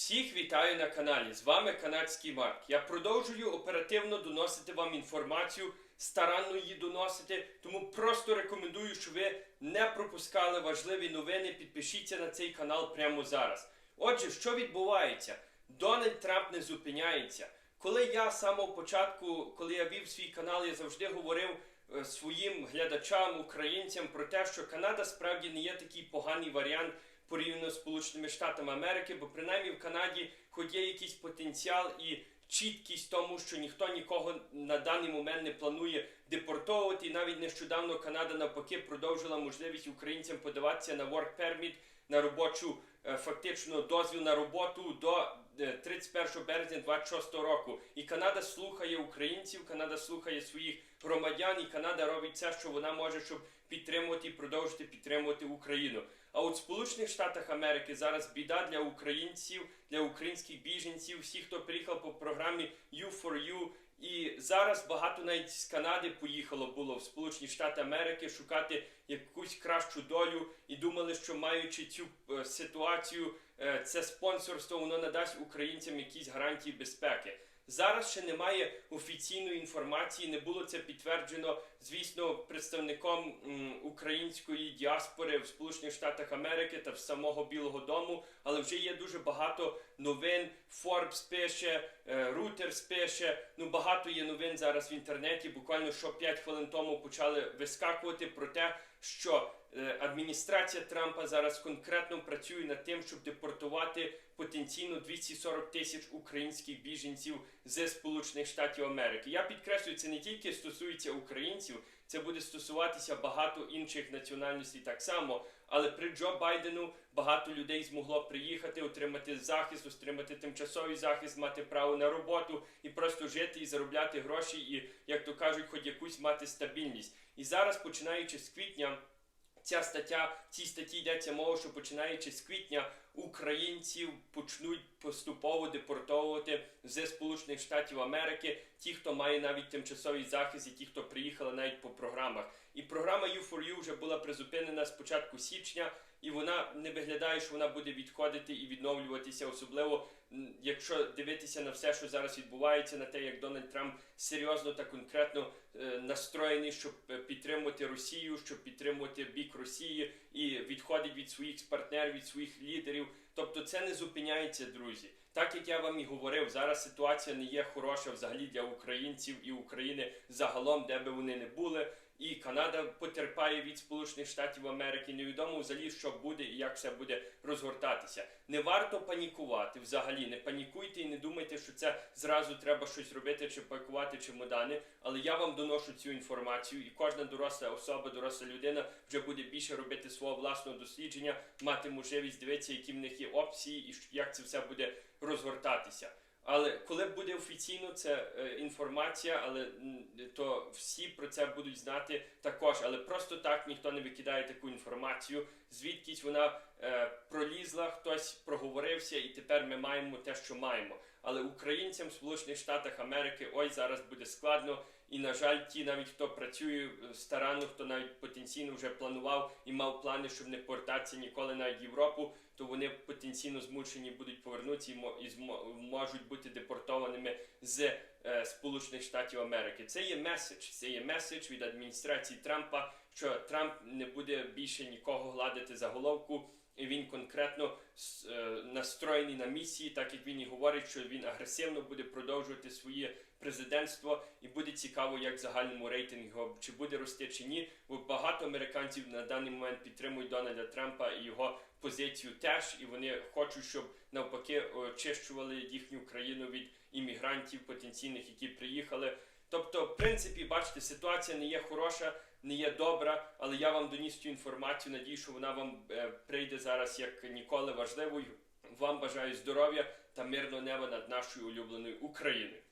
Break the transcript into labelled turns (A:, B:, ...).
A: Всіх вітаю на каналі. З вами канадський Марк. Я продовжую оперативно доносити вам інформацію, старанно її доносити. Тому просто рекомендую, щоб ви не пропускали важливі новини. Підпишіться на цей канал прямо зараз. Отже, що відбувається? Дональд Трамп не зупиняється. Коли я з самого початку, коли я вів свій канал, я завжди говорив е, своїм глядачам, українцям про те, що Канада справді не є такий поганий варіант порівняно з Сполученими Штатами Америки, бо принаймні в Канаді хоч є якийсь потенціал і чіткість тому, що ніхто нікого на даний момент не планує депортовувати. І навіть нещодавно Канада навпаки продовжила можливість українцям подаватися на work permit, на робочу е, фактично дозвіл на роботу до 31 березня 26 року. І Канада слухає українців, Канада слухає своїх громадян, і Канада робить все, що вона може, щоб підтримувати і продовжити підтримувати Україну. А от в Сполучених Штатах Америки зараз біда для українців, для українських біженців, всіх, хто приїхав по програмі U4U. І зараз багато навіть з Канади поїхало було в Сполучені Штати Америки шукати якусь кращу долю і думали, що маючи цю е, ситуацію, е, це спонсорство воно надасть українцям якісь гарантії безпеки. Зараз ще немає офіційної інформації, не було це підтверджено, звісно, представником української діаспори в Сполучених Штатах Америки та в самого Білого Дому, але вже є дуже багато новин. Forbes пише, е, Reuters пише. Ну багато є новин зараз в інтернеті. Буквально що 5 хвилин тому почали вискакувати про те, що е, адміністрація Трампа зараз конкретно працює над тим, щоб депортувати потенційно 240 тисяч українських біженців з Сполучених Штатів Америки. Я підкреслюю, це не тільки стосується українців, це буде стосуватися багато інших національностей так само. Але при Джо Байдену багато людей змогло приїхати, отримати захист, отримати тимчасовий захист, мати право на роботу і просто жити і заробляти гроші, і як то кажуть, хоч якусь мати стабільність. І зараз, починаючи з квітня. Ця стаття, цій статті йдеться мова, що починаючи з квітня українців почнуть поступово депортовувати з Сполучених Штатів Америки, ті, хто має навіть тимчасовий захист, і ті, хто приїхали навіть по програмах. І програма U4U вже була призупинена з початку січня, і вона не виглядає, що вона буде відходити і відновлюватися, особливо якщо дивитися на все, що зараз відбувається, на те, як Дональд Трамп серйозно та конкретно е, настроєний, щоб е, підтримувати Росію, щоб підтримувати бік Росії і відходить від своїх партнерів, від своїх лідерів. Тобто це не зупиняється, друзі. Так як я вам і говорив, зараз ситуація не є хороша взагалі для українців і України загалом, де би вони не були. І Канада потерпає від Сполучених Штатів Америки. Невідомо взагалі, що буде і як все буде розгортатися. Не варто панікувати взагалі. Не панікуйте і не думайте, що це зразу треба щось робити чи пакувати чемодани. Але я вам доношу цю інформацію, і кожна доросла особа, доросла людина вже буде більше робити свого власного дослідження, мати можливість дивитися, які в них є опції, і як це все буде розгортатися. Але коли буде офіційно це е, інформація, але то всі про це будуть знати також. Але просто так ніхто не викидає таку інформацію. Звідкись вона е, пролізла, хтось проговорився, і тепер ми маємо те, що маємо. Але українцям в Сполучених Штатах Америки ой зараз буде складно. І на жаль, ті, навіть хто працює е, старанно, хто навіть потенційно вже планував і мав плани, щоб не повертатися ніколи навіть в Європу, то вони потенційно змушені будуть повернутися і, можуть бути депортованими з е, Сполучених Штатів Америки. Це є меседж. Це є меседж від адміністрації Трампа, що Трамп не буде більше нікого гладити за головку. І він конкретно е, настроєний на місії, так як він і говорить, що він агресивно буде продовжувати своє президентство, і буде цікаво, як в загальному рейтингу чи буде рости чи ні. Бо багато американців на даний момент підтримують Дональда Трампа і його позицію теж, і вони хочуть, щоб навпаки очищували їхню країну від іммігрантів потенційних, які приїхали. Тобто, в принципі, бачите, ситуація не є хороша, не є добра, але я вам доніс цю інформацію. Надію, що вона вам е, прийде зараз як ніколи важливою. Вам бажаю здоров'я та мирного неба над нашою улюбленою Україною.